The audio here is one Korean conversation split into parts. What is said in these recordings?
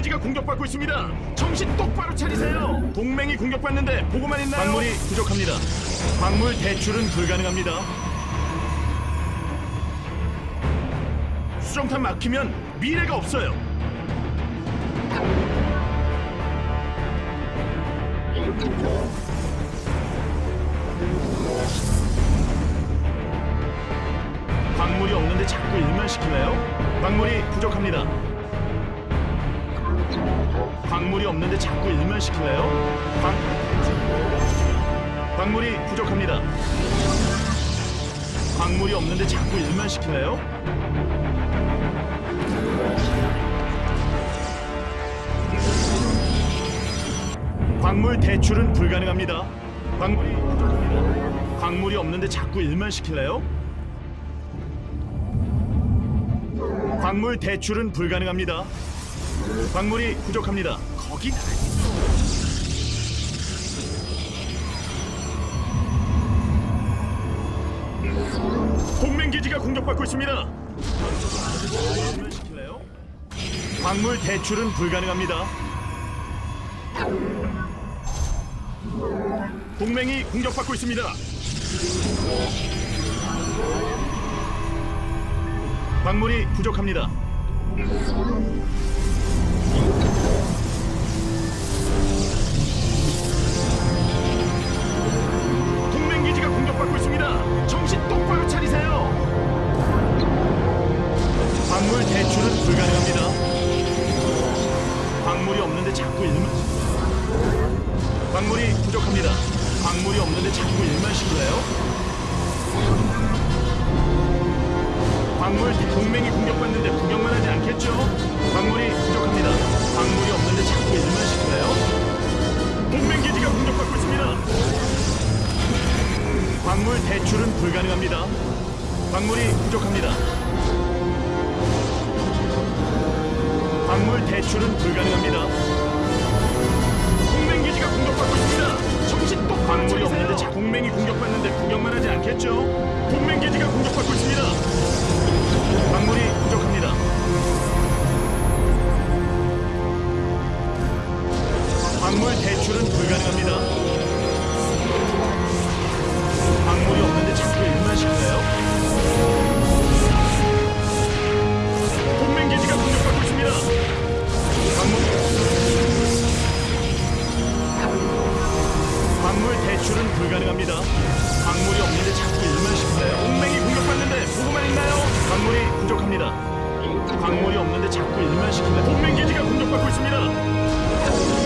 기지가 공격받고 있습니다. 정신 똑바로 차리세요. 동맹이 공격받는데 보고만 있나요? 광물이 부족합니다. 광물 대출은 불가능합니다. 수정탄 막히면 미래가 없어요. 광물이 없는데 자꾸 일만 시킬래요? 광... 광물이 부족합니다. 광물이 없는데 자꾸 일만 시킬래요? 광물 대출은 불가능합니다. 광물이 부족합니다. 광물이 없는데 자꾸 일만 시킬래요? 광물 대출은 불가능합니다. 광물이 부족합니다. 거긴 동맹 기지가 공격받고 있습니다. 광물 대출은 불가능합니다. 동맹이 공격받고 있습니다. 광물이 부족합니다. 광물 대출은 불가능합니다. 광물이 없는데 자꾸 일만 광물이 부족합니다. 광물이 없는데 자꾸 일만 시킬래요? 광물 동맹이 공격받는데 구경만 하지 않겠죠? 광물이 부족합니다. 광물이 없는데 자꾸 일만 시킬래요? 동맹 기지가 공격받고 있습니다. 광물 대출은 불가능합니다. 광물이 부족합니다. 광물 대출은 불가능합니다. 동맹 기지가 공격받고 있습니다. 정신 똑바로 광물이 없는데 자 동맹이 공격받는데 구경만 하지 않겠죠? 동맹 기지가 공격받고 있습니다. 광물이 부족합니다. 광물 대출은 불가능합니다. 대출은 불가능합니다. 광물이 없는데 자꾸 일만 시켜요? 동맹이 공격받는데 보고만 있나요? 광물이 부족합니다. 광물이 없는데 자꾸 일만 시키네. 동맹 기지가 공격받고 있습니다.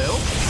있을까요?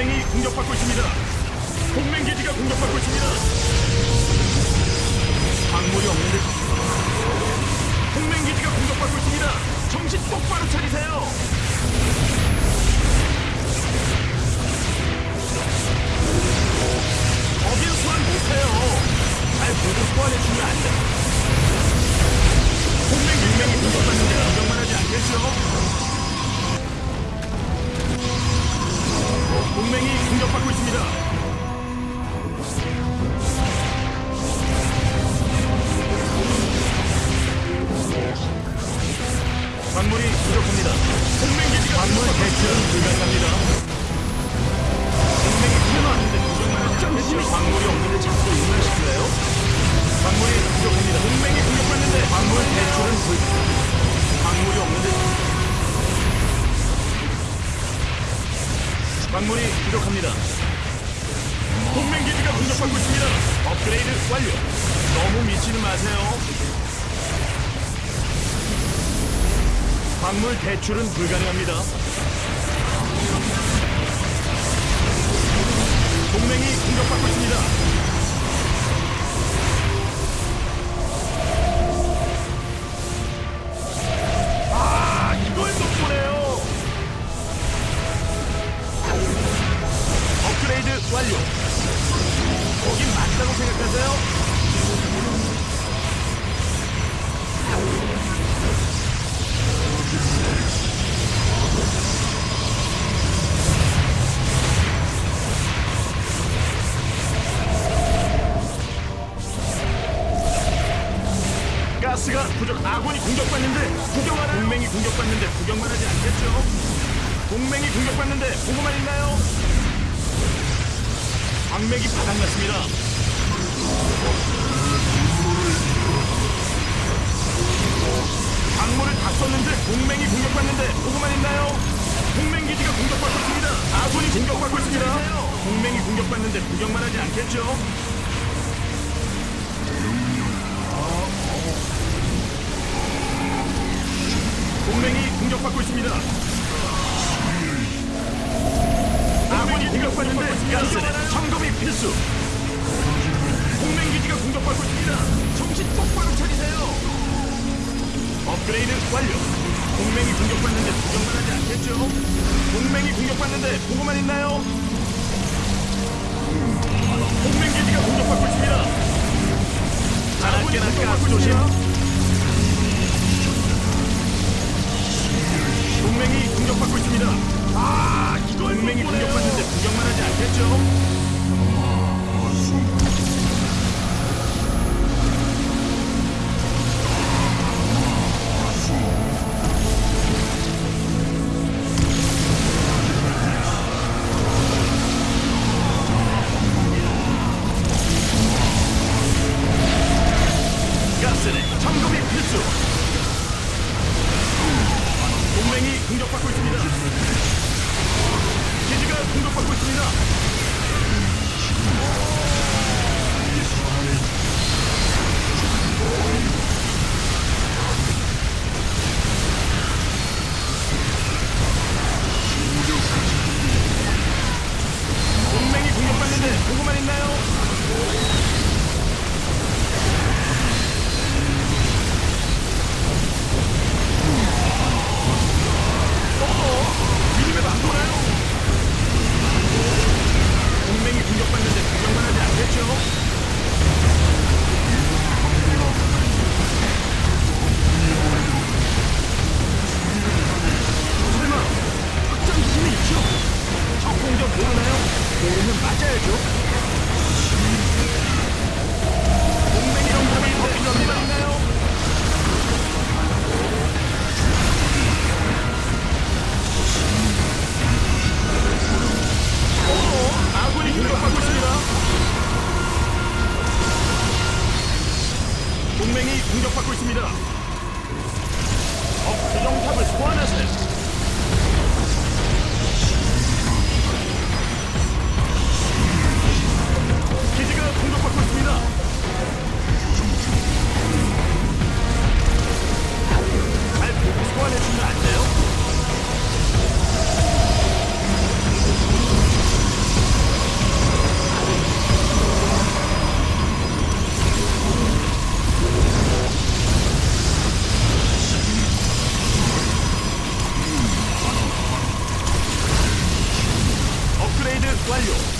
동맹이 공격받고 있습니다. 동맹 기지가 공격받고 있습니다. 광물이 없는데 동맹 기지가 공격받고 있습니다. 정신 똑바로 차리세요. 거긴 소환 못해요. 잘 보고 소환해 주면 안 돼. 동맹 유명이 공격받는데 걱정만 하지 않겠죠? 동맹이 공격받고 있습니다. 광물이 부족합니다. 동맹 기지가 광물 대출은 불가능합니다. 광물 대출은 불가능합니다. 동맹이 공격받고 있습니다. 아, 이걸 못 보네요. 업그레이드 완료. 거긴 맞다고 생각하세요? 공격받는데 구경만 하지 않겠죠? 동맹이 공격받는데 보고만 있나요? 광맥이 바닥났습니다. 광물을 다 썼는데 동맹이 공격받는데 보고만 있나요? 동맹 기지가 공격받고 있습니다. 아군이 공격받고 있습니다. 동맹이 공격받는데 구경만 하지 않겠죠? 공격받고 있습니다. 아군이 공격받는데 가스는 점검이 필수. 동맹 기지가 공격받고 있습니다. 정신 똑바로 차리세요. 업그레이드 완료. 동맹이 공격받는데 구경만 하지 않겠죠? 동맹이 공격받는데 보고만 있나요? 동맹 기지가 공격받고 있습니다. 자나깨나 가스 조심. 동맹이 공격받고 있습니다. 아, 이걸 동맹이 공격받는데 구경만 하지 않겠죠? 동맹이 공격받고 있습니다. 적 조정탑을 소환하세요. 기지가 공격받고 있습니다. 잘 보고 소환해주면 안 돼요? 완료.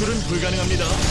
탈출은 불가능합니다.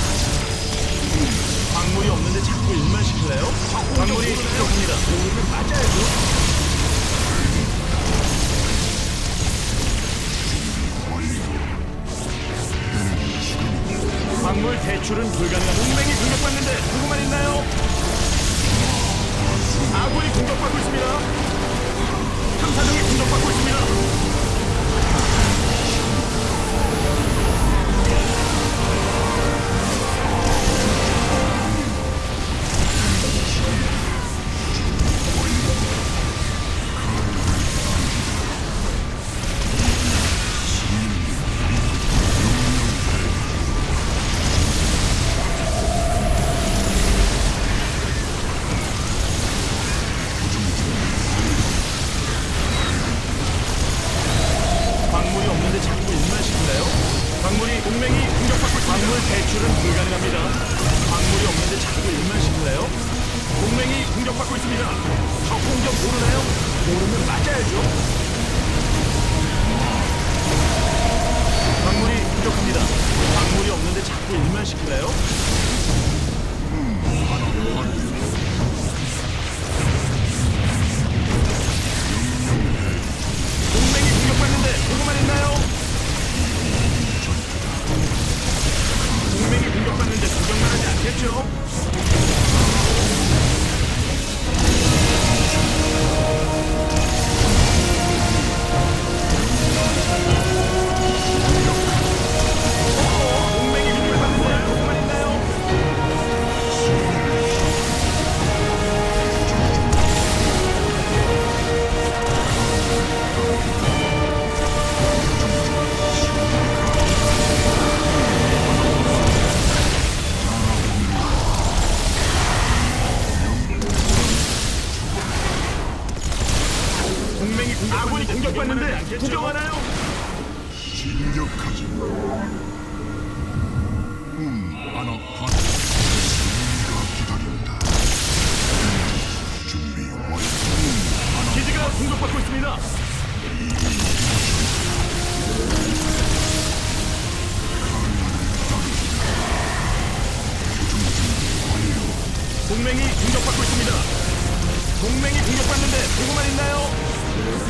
공격받고 있습니다. 저 공격 모르나요? 모르면 맞아야죠. 광물이 부족합니다. 광물이 없는데 자꾸 일만 시키나요? 동맹이 공격받는데 보고만 있나요? 동맹이 공격받는데 구경만 하지 않겠죠? 동맹이 공격받는데 보고만 있나요?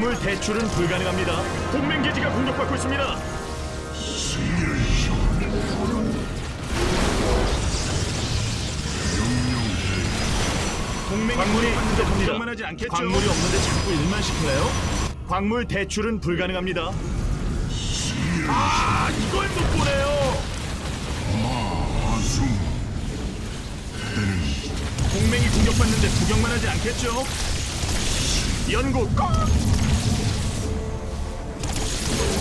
광물 대출은 불가능합니다. 동맹 기지가 공격받고 있습니다. 동맹 광물이 부족합니다. 하지 않겠죠? 광물이 없는데 자꾸 일만 시킬래요? 광물 대출은 불가능합니다. 아, 이걸 못 보네요. 마하수 동맹이 공격받는데 구경만 하지 않겠죠? 연구 꼭!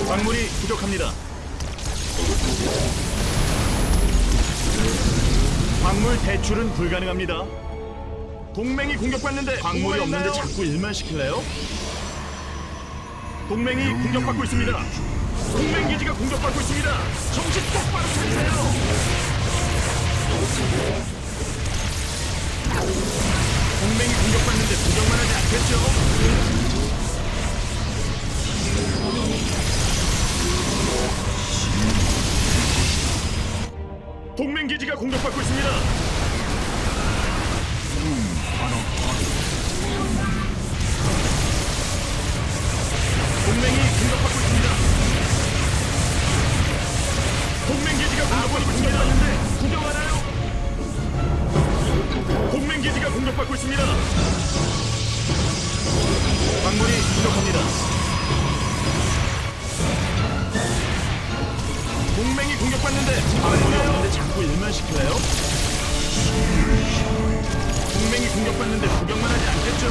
광물이 부족합니다. 광물 대출은 불가능합니다. 동맹이 공격받는데 광물이 없는데 자꾸 일만 시킬래요? 동맹이 공격받고 있습니다. 동맹 기지가 공격받고 있습니다. 정신 똑바로 차리세요. 동맹이 공격받는데 구경만 하지 않겠죠? 동맹 기지가 공격받고 있습니다. 동맹이 공격받고 있습니다. 동맹 기지가 공격받고 있습니다. 구경하나요? 동맹 기지가 공격받고 있습니다. 광물이 부족합니다. 동맹이 공격받는데 광물이 없는데 자꾸 일만 시킬래요? 동맹이 공격받는데 구경만 하지 않겠죠?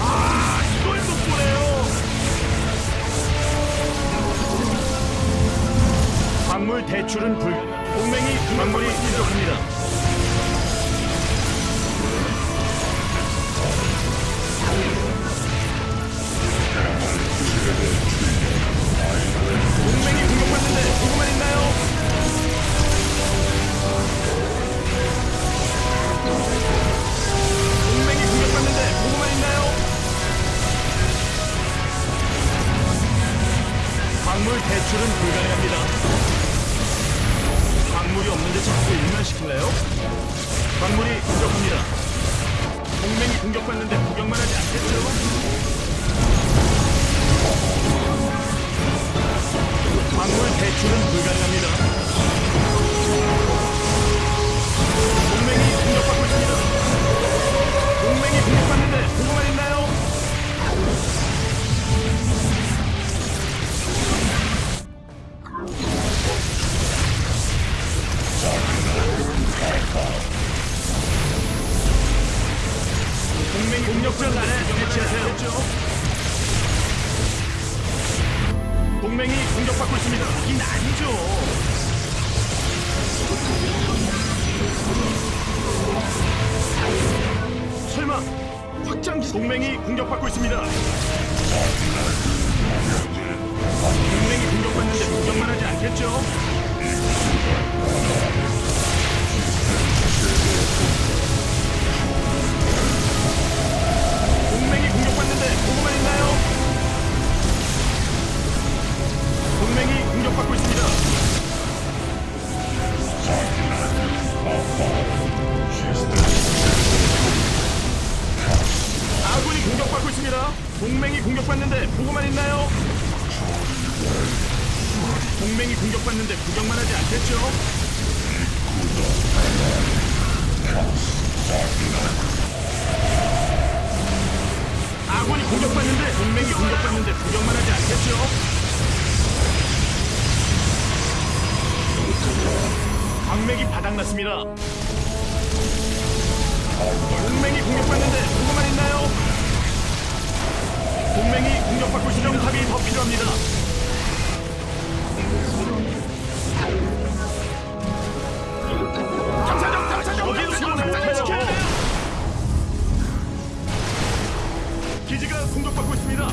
아, 이걸 못 보네요. 광물 대출은 불 동맹이 광물이 부족합니다. 공격받는데 보고만 있나요? 동맹이 공격받는데 보고만 있나요? 광물 대출은 불가능합니다. 광물이 없는데 자꾸 일만 시킬래요? 광물이 부족합니다. 동맹이 공격받는데 구경만 하지 않겠죠? 광물 대출은 불가능합니다. 동맹이 공격받고 있습니다. 동맹이 공격받는데 보고만 있나요? 동맹 공격전 안에 배치하세요. 공격받고 있습니다. 이긴 아니죠. 설마 확장기 동맹이 공격받고 있습니다. 동맹이 공격받는데 구경만 하지 않겠죠? 동맹이 공격받는데 보고만 있나요? 공격받고 있습니다. 아군이 공격받고 있습니다. 동맹이 공격받는데 보고만 있나요? 동맹이 공격받는데 구경만 하지 않겠죠? 아군이 공격받는데 동맹이 공격받는데 구경만 하지 않겠죠? 광맥이 바닥났습니다. 동맹이 공격받는데 보고만 있나요? 동맹이 공격받고 답이 더 필요합니다. 탐사정 탐사정 지켜야 돼요. 기지가 공격받고 있습니다.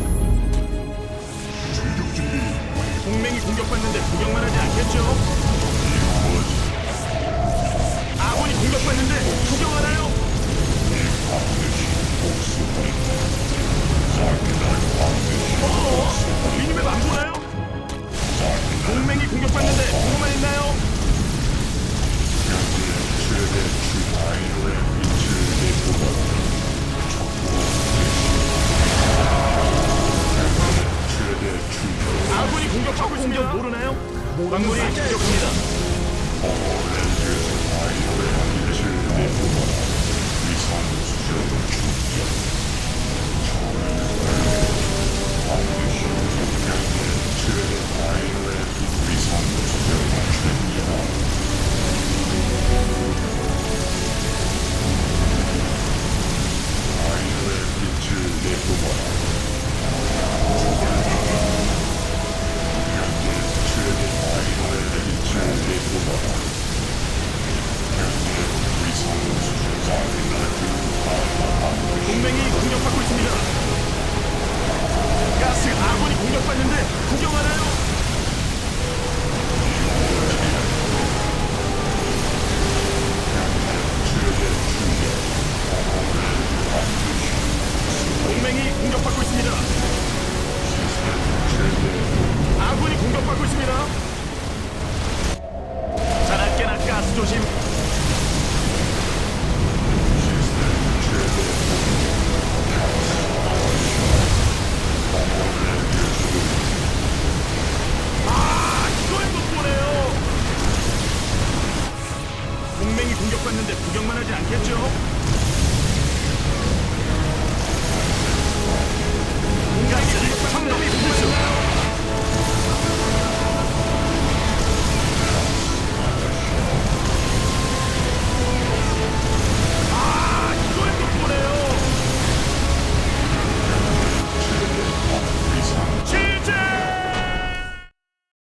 공격받는데 구경만 하지 않겠죠?